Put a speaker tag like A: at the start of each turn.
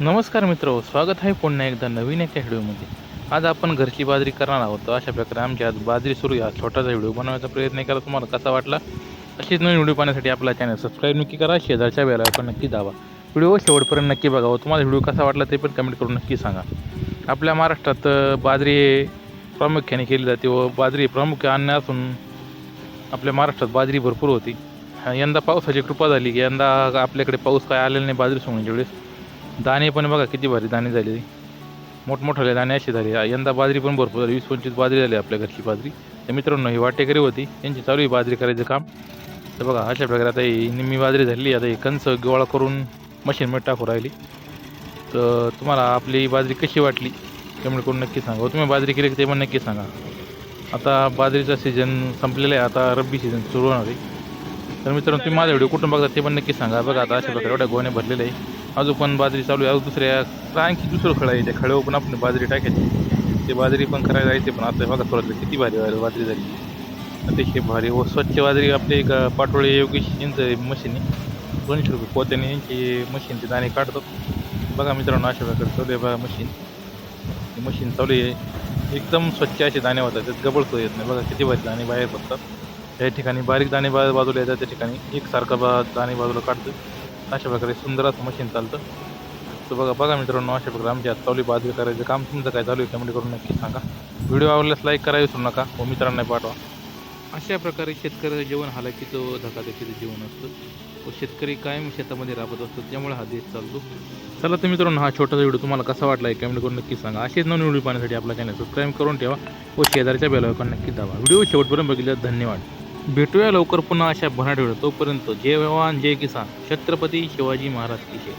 A: नमस्कार मित्र स्वागत आहे पुन्हा एकदा नवीन एका व्हिडिओमध्ये. आज आपण घरची बाजरी करणार आहोत. अशा प्रकारे आमची आज बाजरी सुरू या छोटासा व्हिडिओ बनवायचा प्रयत्न करा तुम्हाला कसा वाटला? अशीच नवीन व्हिडिओ पाहण्यासाठी आपला चॅनल सबस्क्राईब नक्की करा. शेजारच्या वेळेला पण नक्की दावा व्हिडिओ शेवटपर्यंत नक्की बघावं हो. तुम्हाला व्हिडिओ कसा वाटला ते पण कमेंट करून नक्की सांगा. आपल्या महाराष्ट्रात बाजरी प्रामुख्याने केली जाते व बाजरी प्रामुख्य अन्न असून आपल्या महाराष्ट्रात बाजरी भरपूर होती. यंदा पावसाची कृपा झाली की यंदा आपल्याकडे पाऊस काय आलेला नाही बाजरी सोडण्याच्या वेळेस. दाणे पण बघा किती भारी दाणे झाले. मोठमोठाले दाणे असे झाले. यंदा बाजरी पण भरपूर झाली. वीस पंचवीस बाजरी झाली आपल्या घरची बाजरी. तर मित्रांनो ही वाटेकरी होती. त्यांची चालू आहे बाजरी करायचं काम. तर बघा अशा प्रकारे आता ही निम्मी बाजरी झाली. आता ही कंच गोळा करून मशीनमध्ये टाकू राहिली. तर तुम्हाला आपली बाजरी कशी वाटली कमेंट करून नक्की सांगा. हो, तुम्ही बाजरी केली की ते पण नक्की सांगा. आता बाजरीचा सीझन संपलेला आहे. आता रब्बी सीझन सुरू होणार आहे. तर मित्रांनो तुम्ही माझा व्हिडिओ कुठून बघता ते पण नक्की सांगा. बघा आता अशा प्रकारे एवढ्या गोणे भरलेले आहे अजून बाजरी चालू आहे अजून दुसऱ्या आणखी दुसरं खळं आहे त्या खळ्यावर पण बाजरी टाकायची. बाजरी पण करायला जायचे पण आता भारी भारी बाजरी झाली. अतिशय भारी व स्वच्छ बाजरी, आपली एक पाटोळे योगेश यांचं मशीन आहे. दोनशे रुपये पोत्याने यांची मशीन ते दाणे काढतात बघा मित्रांनो, अशा प्रकारे चालू आहे मशीन. मशीन चालू आहे. एकदम स्वच्छ असे दाणे होतात, त्यात गबळतो येत नाही. बघा किती भारी दाणे बाहेर पडतात. त्या ठिकाणी बारीक बा, बाजूला येतात, त्या ठिकाणी एकसारखा बा, दाणे बाजूला काढतं. अशा प्रकारे सुंदर असं मशीन चालतं. तर बघा बघा मित्रांनो अशा प्रकारे आमच्या हात चालू बाजरी करायचं काम तुमचं काय चालू आहे कमेंट करून नक्की सांगा. व्हिडिओ आवडल्यास लाईक करा विसरू नका. व मित्रांना पाठवा. अशा प्रकारे शेतकऱ्याचं जीवन हालाकीचं धकाधकीचं जीवन असतं. व शेतकरी कायम शेतामध्ये राबत असतो त्यामुळे हा देश चालतो. चला तर मित्रांनो हा छोटासा व्हिडिओ तुम्हाला कसा वाटला आहे कमेंट करून नक्की सांगा. असेच नवीन व्हिडिओ पाहण्यासाठी आपला चॅनल सबस्क्राईब करून ठेवा. व शेजारच्या बेलावर नक्की दाबा. व्हिडिओ शेवटपर्यंत बघितल्यास धन्यवाद. भेटूया लवकर पुन्हा अशा भनाट तोपर्यंत जय जय किसान. छत्रपती शिवाजी महाराज की जय.